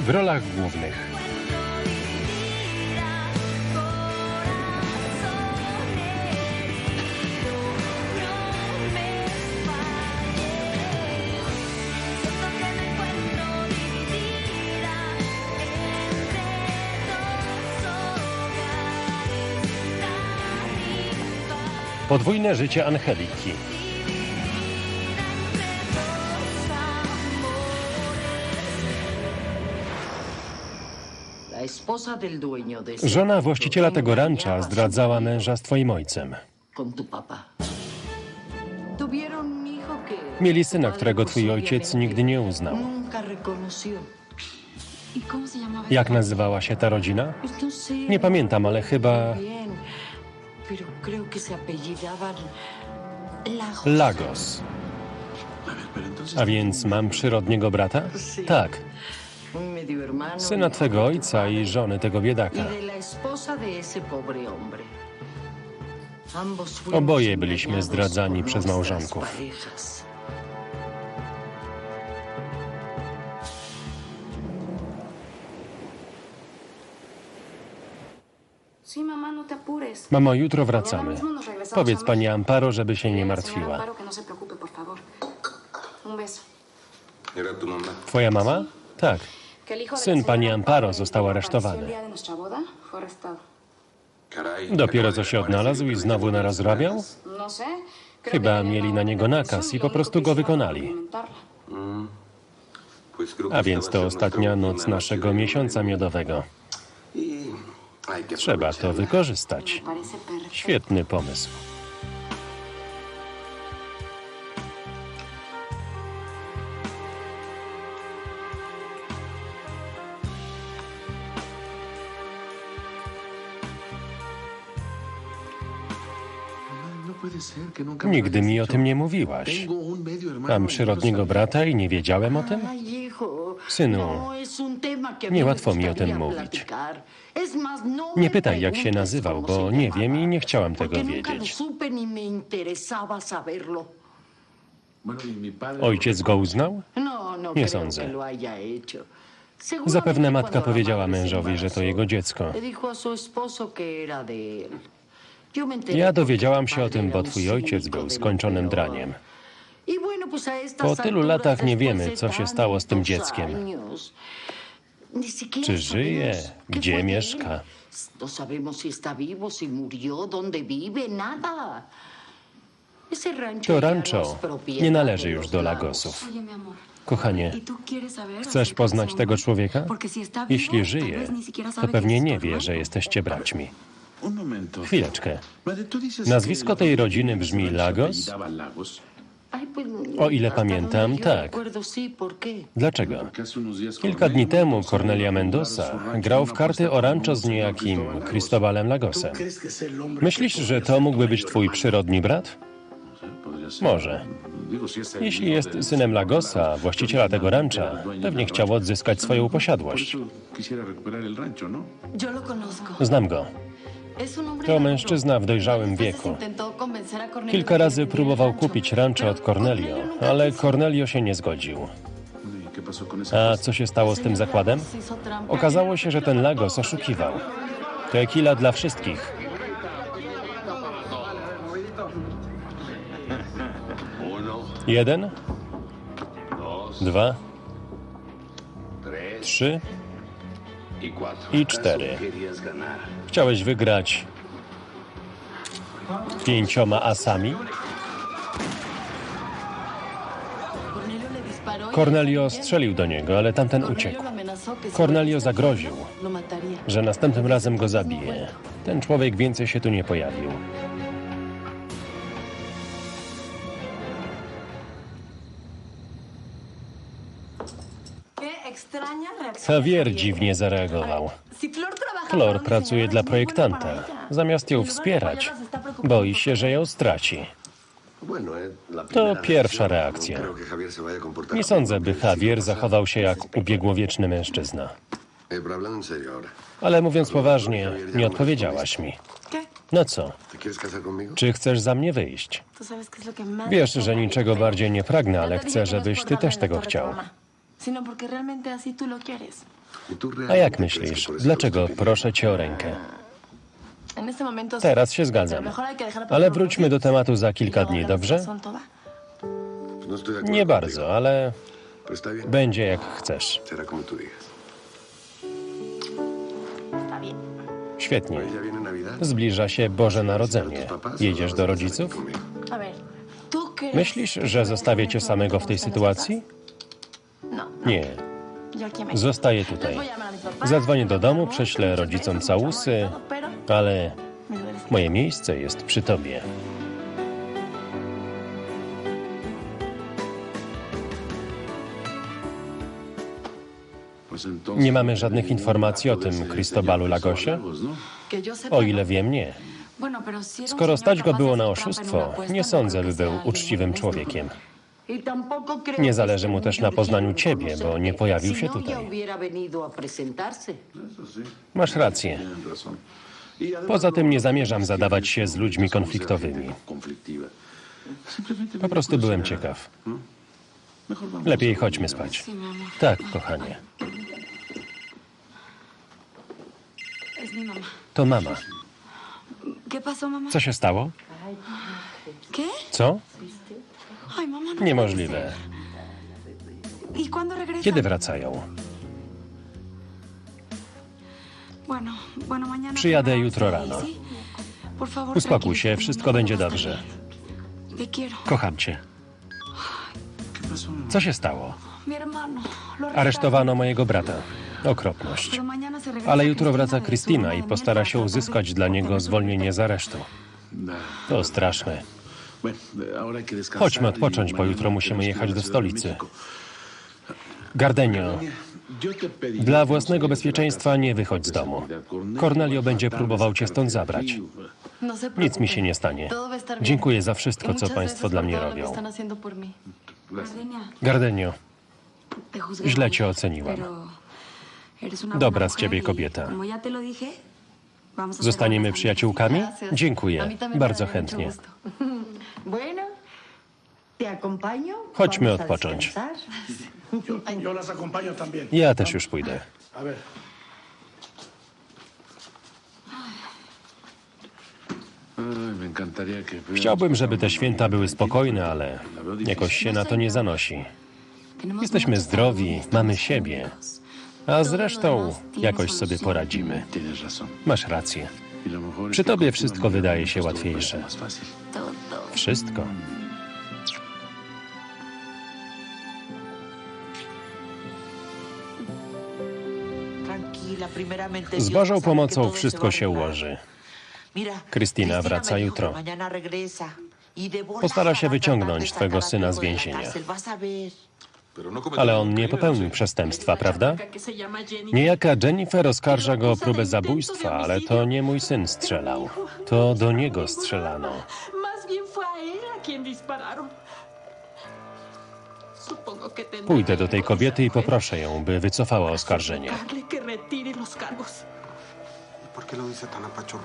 w rolach głównych podwójne życie Angeliki. Żona właściciela tego rancza zdradzała męża z twoim ojcem. Mieli syna, którego twój ojciec nigdy nie uznał. Jak nazywała się ta rodzina? Nie pamiętam, ale chyba Lagos. A więc mam przyrodniego brata? Tak. Syna twego ojca i żony tego Y biedaka. fuimos Oboje byliśmy zdradzani przez małżonków. no. Mamo, jutro wracamy. Powiedz pani Amparo, żeby się nie martwiła. No. Twoja mama? Tak. Syn pani Amparo został aresztowany. Dopiero co się odnalazł i znowu narozrabiał? No Chyba mieli na niego nakaz i po prostu go wykonali. que A więc to ostatnia noc naszego miesiąca miodowego. Y Trzeba to wykorzystać. Świetny pomysł. Nigdy mi o tym nie mówiłaś. Mam przyrodniego brata i nie wiedziałem o tym? Synu, niełatwo mi o tym mówić. Nie pytaj, jak się nazywał, bo nie wiem i nie chciałam tego wiedzieć. Ojciec go uznał? No, no Nie sądzę. Zapewne matka powiedziała mężowi, że to jego dziecko. Ja dowiedziałam się o tym, bo twój ojciec był skończonym draniem. Po tylu latach nie wiemy, co się stało z tym dzieckiem. Czy żyje? Gdzie mieszka? No sabemos si está vivo, si murió, dónde vive, nada. Ese rancho To rancho nie należy już do Lagos. Lagosów. Kochanie, ¿Y chcesz poznać tego człowieka? Jeśli żyje, to pewnie nie wie, że jesteście braćmi. Chwileczkę. Nazwisko tej rodziny brzmi Lagos? O ile pamiętam, tak. Dlaczego? Días Kilka dni temu Cornelia Mendoza grał w karty o rancho z niejakim. Cristobalem ¿Tú Lagosem. Myślisz, że to mógłby być twój przyrodni brat? No. Może. Jeśli jest synem Lagosa, Lagos, właściciela tego dueño pewnie chciał odzyskać swoją posiadłość. ¿no? Znam go. To mężczyzna w dojrzałym wieku. Kilka razy próbował kupić rancho od Cornelio, ale. Cornelio się nie zgodził. ¿Y qué pasó con esa A co się stało z tym zakładem? Okazało się, że ten Lagos oszukiwał. Tequila dla wszystkich. Jeden, dwa, trzy i cztery. Chciałeś wygrać pięcioma asami? Cornelio strzelił do niego, ale tamten uciekł. Cornelio zagroził, że następnym razem go zabije. Ten człowiek więcej się tu nie pojawił. Javier dziwnie zareagował. Flor pracuje dla projektanta. Zamiast ją wspierać, boi się, że ją straci. To pierwsza reakcja. Nie sądzę, by Javier zachował się jak ubiegłowieczny mężczyzna. Ale mówiąc poważnie, nie odpowiedziałaś mi. No co, czy chcesz za mnie wyjść? Wiesz, że niczego bardziej nie pragnę, ale chcę, żebyś ty też tego chciał. ¿Y A jak myślisz, dlaczego proszę cię o rękę? Teraz się zgadzam. Ale wróćmy do tematu za y kilka luego dni, dar la dobrze? No Nie bardzo, ale będzie jak chcesz. Świetnie. Zbliża się Boże Narodzenie. ¿Tus papás Jedziesz do rodziców? Myślisz, że zostawię cię samego w tej sytuacji? Papás? No, Nie, me zostaję tutaj. Zadzwonię do domu, prześlę rodzicom całusy, ale moje miejsce jest przy tobie. Nie mamy żadnych informacji o tym Cristobalu Lagosie? ¿no? O no. ile wiem, nie. Skoro stać go było na oszustwo, nie no sądzę, by był uczciwym człowiekiem. Nie zależy mu też na poznaniu ciebie, bo conocerte. nie pojawił się Si no, tutaj. Masz rację. Y Poza tym no- nie zamierzam zadawać się z ludźmi konfliktowymi. Po prostu byłem ciekaw. Lepiej chodźmy spać. Tak, kochanie. To mama. Co się stało? Co? No. Niemożliwe. ¿Y? Kiedy wracają? Przyjadę jutro rano. Uspokój się, wszystko todo będzie dobrze. Kocham cię. Co się stało? Aresztowano mojego brata. Okropność. Ale jutro wraca Krystyna i de postara się uzyskać dla niego zwolnienie z aresztu. To straszne. Chodźmy y odpocząć, bo jutro musimy jechać do stolicy. Gardenio, dla własnego bezpieczeństwa nie wychodź z domu. Cornelio będzie próbował cię stąd zabrać. No Nic mi się nie stanie. Dziękuję za Y wszystko, co muchas państwo dla mnie robią. Gardenio, Źle cię oceniłam. Dobra z ciebie y, kobieta. Zostaniemy przyjaciółkami? Dziękuję. Bardzo chętnie. Chodźmy odpocząć. Ja też już pójdę. Chciałbym, żeby te święta były spokojne, ale jakoś się na to nie zanosi. Jesteśmy zdrowi, mamy siebie. A zresztą jakoś sobie poradzimy. Masz rację. Przy tobie wszystko wydaje się łatwiejsze. Wszystko. Z Bożą pomocą wszystko się ułoży. Krystyna wraca jutro. Postara się wyciągnąć twego syna z więzienia. Ale on nie popełnił przestępstwa, prawda? Niejaka Jennifer oskarża go o próbę zabójstwa, ale to nie mój syn strzelał. To do niego strzelano. Pójdę do tej kobiety i poproszę ją, by wycofała oskarżenie.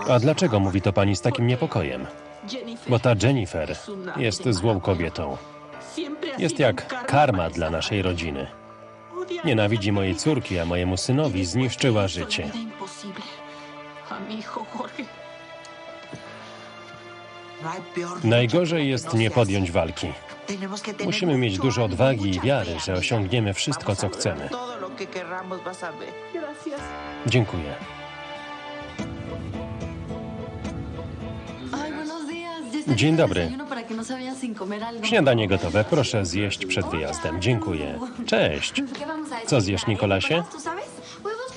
A dlaczego mówi to pani z takim niepokojem? Bo ta Jennifer jest złą kobietą. Jest jak karma dla naszej rodziny. Nienawidzi mojej córki, a mojemu synowi zniszczyła życie. Najgorzej jest nie podjąć walki. Musimy mieć dużo odwagi i wiary, że osiągniemy wszystko, co chcemy. Dziękuję. Dzień dobry. No. Śniadanie gotowe, proszę zjeść przed wyjazdem. Dziękuję. Cześć. ¿Qué vamos a Co zjesz? Nikolasie?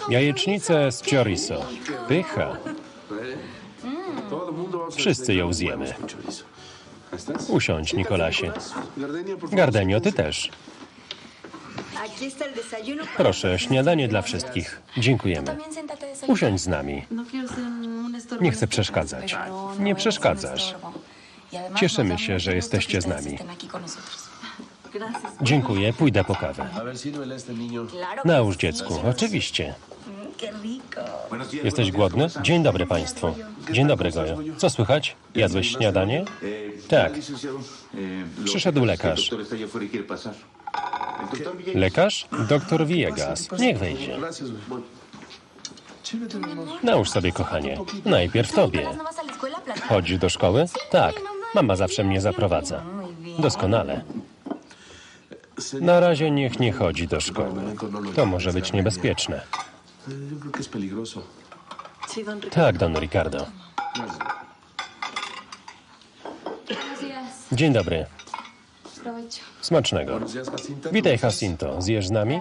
Jajecznicę z chorizo. Pycha. Wszyscy ją zjemy. Usiądź, Nikolasie. Gardenio, ty też. Proszę, śniadanie dla wszystkich. Dziękujemy. Usiądź z nami. Nie chcę przeszkadzać. Nie przeszkadzasz. Cieszymy się, że jesteście z nami. Dziękuję, pójdę po kawę. Nałóż dziecku, oczywiście. Mm. Jesteś głodny? Dzień dobry państwu. Dzień dobry, Gojo. Co słychać? Jadłeś śniadanie? Tak. Przyszedł lekarz. Lekarz? Doktor Villegas. Niech wejdzie. Nałóż sobie, kochanie. Najpierw tobie. ¿No? Chodzisz do szkoły? Tak. Mama zawsze mnie zaprowadza. Doskonale. Na razie niech nie chodzi do szkoły. To może być niebezpieczne. Tak, don Ricardo. Dzień dobry. Smacznego. Witaj, Jacinto. Zjesz z nami?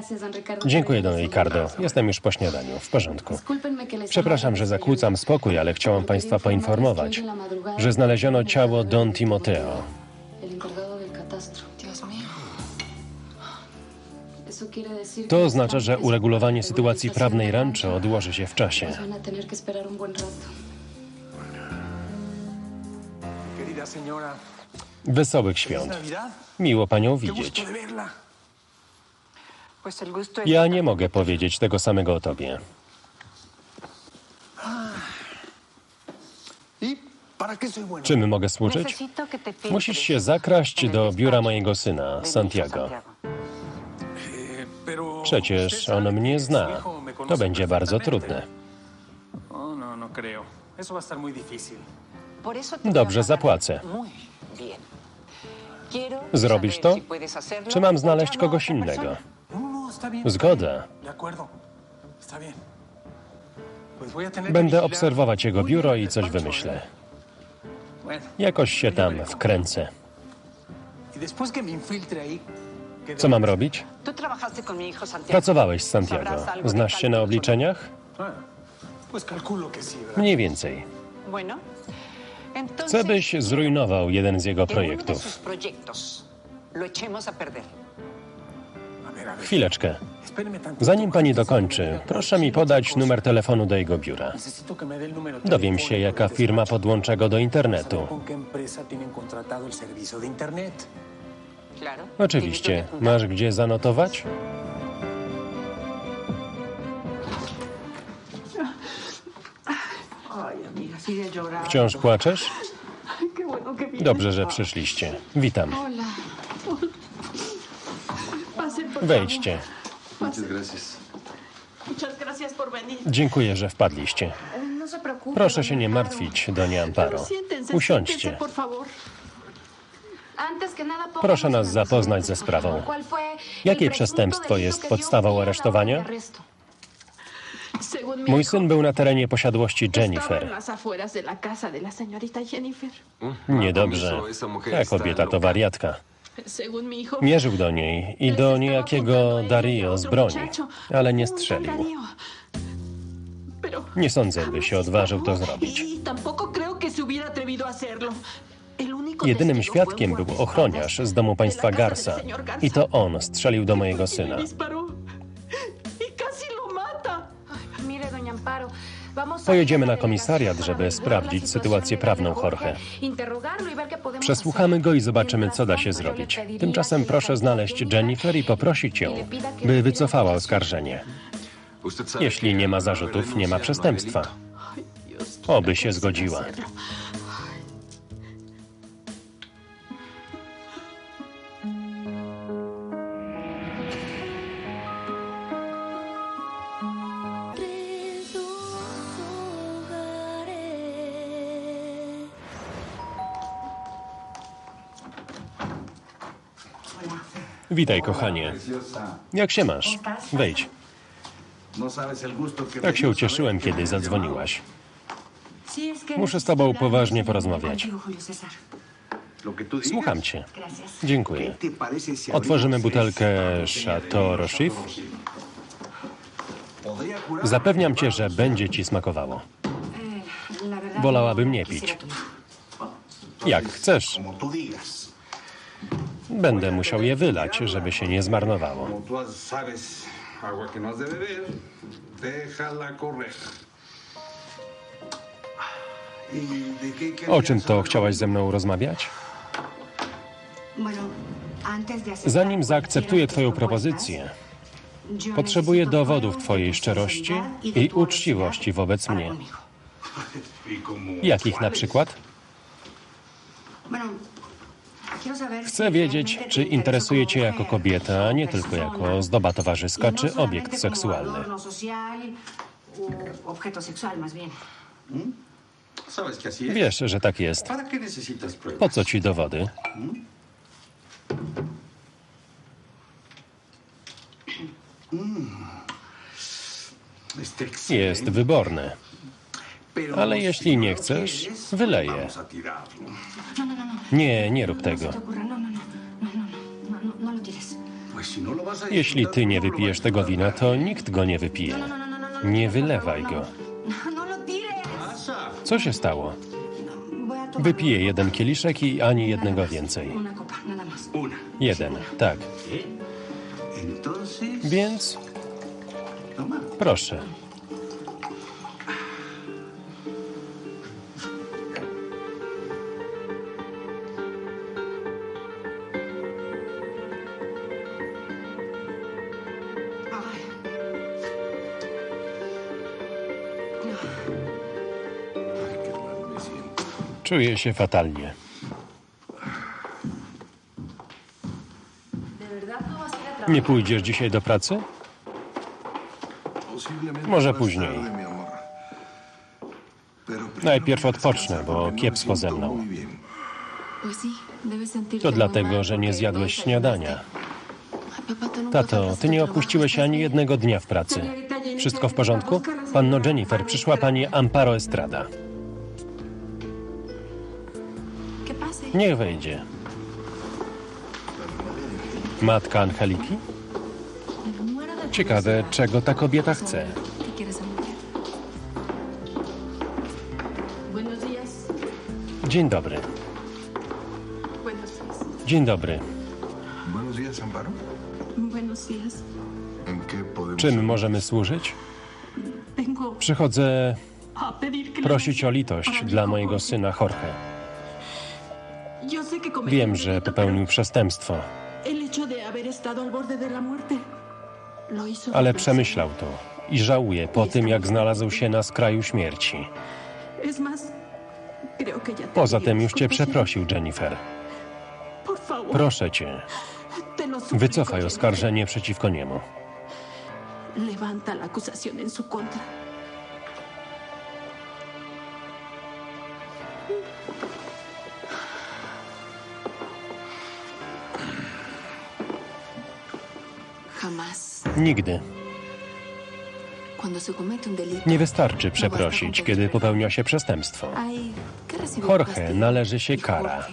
Dziękuję, don Ricardo. Jestem już po śniadaniu. W porządku. Przepraszam, że zakłócam spokój, ale chciałam Państwa poinformować, że znaleziono ciało Don Timoteo. To oznacza, że uregulowanie sytuacji prawnej rancho odłoży się w czasie. Querida señora, Wesołych świąt. Miło Panią widzieć. Ja nie mogę powiedzieć tego samego o Tobie. Czym mogę służyć? Musisz się zakraść do biura mojego syna, Santiago. Przecież on mnie zna. To będzie bardzo trudne. No, no a Dobrze, zapłacę. Zrobisz to? Czy mam znaleźć kogoś innego? Zgoda. Będę obserwować jego biuro i coś wymyślę. Jakoś się tam wkręcę. y Co mam robić? Pracowałeś z Santiago. Znasz się na obliczeniach? Ah. Mniej więcej. Chcę, byś zrujnował jeden z jego projektów. Chwileczkę. Zanim pani dokończy, proszę mi podać numer telefonu do jego biura. Dowiem się, jaka firma podłącza go do internetu. Oczywiście. Masz gdzie zanotować? Wciąż płaczesz? Dobrze, że przyszliście. Witam. Wejdźcie. Dziękuję, że wpadliście. No. Proszę się nie martwić, Donia Amparo. Usiądźcie. Proszę nas zapoznać ze sprawą. favor. ¿Cuál fue el Jakie przestępstwo jest podstawą aresztowania? Mój syn był na terenie posiadłości Jennifer. Niedobrze. Ta kobieta to wariatka. Mierzył do niej i do niejakiego Dario z broni, ale nie strzelił. Nie sądzę, by się odważył to zrobić. Y Jedynym świadkiem był ochroniarz z domu państwa Garza. i to on strzelił do mojego syna. Pojedziemy na komisariat, żeby sprawdzić sytuację prawną Jorge. Przesłuchamy go i zobaczymy, co da się zrobić. Tymczasem proszę le znaleźć Jennifer i poprosić ją, by wycofała oskarżenie. Jeśli nie ma zarzutów, nie ma przestępstwa. Oby się zgodziła. Witaj, kochanie. Jak się masz? Wejdź. Tak się ucieszyłem, kiedy zadzwoniłaś. Muszę z tobą poważnie porozmawiać. Słucham cię. Dziękuję. ¿Te parece si Otworzymy butelkę Chateau Rochif. Zapewniam cię, że będzie ci smakowało. Wolałabym nie pić. Jak chcesz. Będę musiał je wylać, żeby się nie zmarnowało. Como tú sabes, agua que no has de beber, déjala correr. ¿Y de qué querías O czym to chciałaś ze mną rozmawiać? Zanim zaakceptuję Twoją propozycję, potrzebuję dowodów Twojej szczerości i uczciwości wobec mnie. conmigo. ¿Y como Jakich na przykład? Chcę wiedzieć, czy interesuje Cię jako kobieta, a nie tylko jako zdoba towarzyska czy obiekt seksualny. Wiesz, że tak jest. Po co Ci dowody? Jest wyborny. Ale jeśli nie chcesz, wyleję. Nie, nie rób tego. Jeśli ty nie wypijesz tego wina, to nikt go nie wypije. Nie wylewaj go. Co się stało? Wypiję jeden kieliszek i ani jednego więcej. Jeden, tak. Więc proszę. Czuję się fatalnie. Nie pójdziesz dzisiaj do pracy? Może później. Najpierw odpocznę, bo kiepsko ze mną. To dlatego, że nie zjadłeś śniadania. Tato, ty nie opuściłeś ani jednego dnia w pracy. Wszystko w porządku? Panno Jennifer, przyszła pani Amparo Estrada. Niech wejdzie. Matka Angeliki? Ciekawe, czego ta kobieta chce. Dzień dobry. Dzień dobry. Czym możemy służyć? Przychodzę prosić o litość dla mojego syna Jorge. Wiem, że popełnił przestępstwo. Ale przemyślał to i żałuje po tym, jak znalazł się na skraju śmierci. Poza tym już cię przeprosił, Jennifer. Proszę cię, wycofaj oskarżenie przeciwko niemu. Levanta la acusación en su contra. Nigdy. Nie wystarczy przeprosić, kiedy popełnia się przestępstwo. Jorge należy się kara.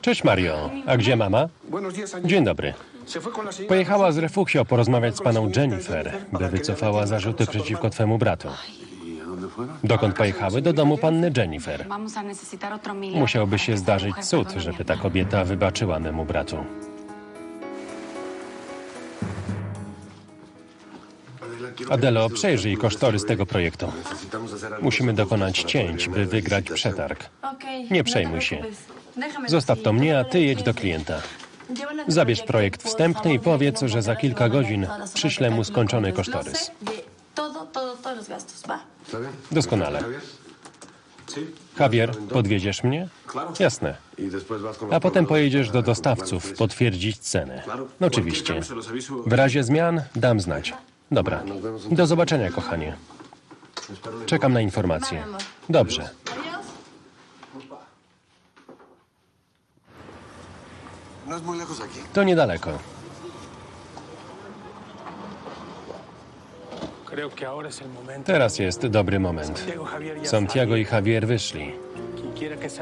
Cześć Mario, a gdzie mama? Dzień dobry. Pojechała z refugio porozmawiać z paną Jennifer, by wycofała zarzuty przeciwko twemu bratu. Dokąd pojechały? Do domu panny Jennifer. Musiałby się zdarzyć cud, żeby ta kobieta wybaczyła memu bratu. Adelo, przejrzyj kosztorys tego projektu. Musimy dokonać cięć, by wygrać przetarg. Nie przejmuj się. Zostaw to mnie, a ty jedź do klienta. Zabierz projekt wstępny i powiedz, że za kilka godzin przyślę mu skończony kosztorys. Doskonale. Javier, podwieziesz mnie? Jasne. A potem pojedziesz do dostawców potwierdzić cenę. No, oczywiście. W razie zmian dam znać. Dobra. Do zobaczenia, kochanie. Czekam na informacje. Dobrze. To niedaleko. Teraz jest dobry moment. Santiago i Javier wyszli.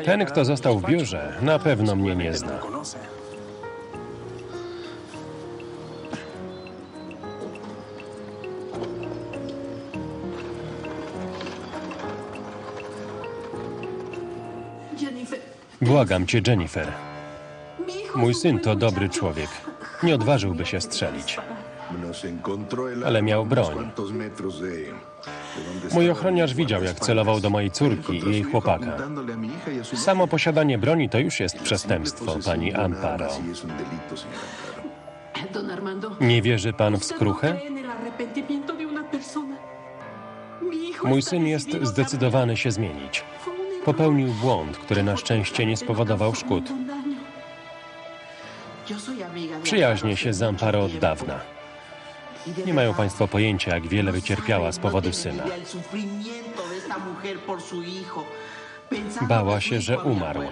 Ten, kto został w biurze, na pewno mnie nie zna. Błagam cię, Jennifer. Mój syn to dobry człowiek. Nie odważyłby się strzelić. ale miał broń. Mój ochroniarz widział, jak celował do mojej córki i jej chłopaka. Samo posiadanie broni to już jest przestępstwo, pani Amparo. Nie wierzy pan w ¿usted no skruchę? Mój syn jest zdecydowany się zmienić. Popełnił błąd, który na szczęście nie spowodował szkód. Przyjaźnię się z od dawna. Nie mają państwo pojęcia, jak wiele wycierpiała z powodu syna. Bała się, że umarł.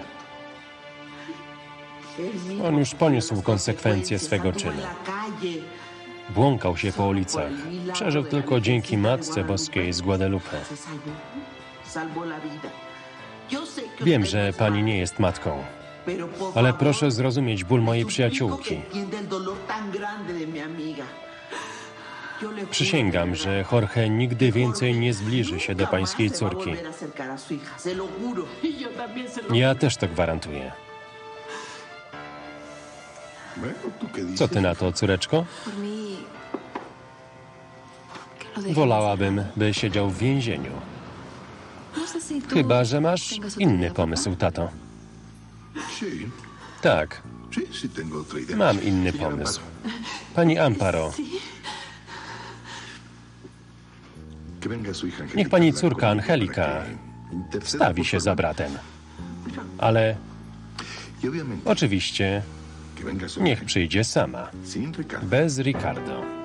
On już poniósł konsekwencje swego czynu. Błąkał się po ulicach. Przeżył tylko dzięki Matce Boskiej z Guadalupe. Wiem, że pani nie jest matką, ale proszę zrozumieć ból mojej przyjaciółki. Przysięgam, że Jorge nigdy więcej nie zbliży się do pańskiej córki. Ja też to gwarantuję. Co ty na to, córeczko? Wolałabym, by siedział w więzieniu. Chyba, że masz inny pomysł, tato. Tak, mam inny pomysł. Pani Amparo, niech pani córka Angelika wstawi się za bratem. Ale oczywiście niech przyjdzie sama, bez Ricardo.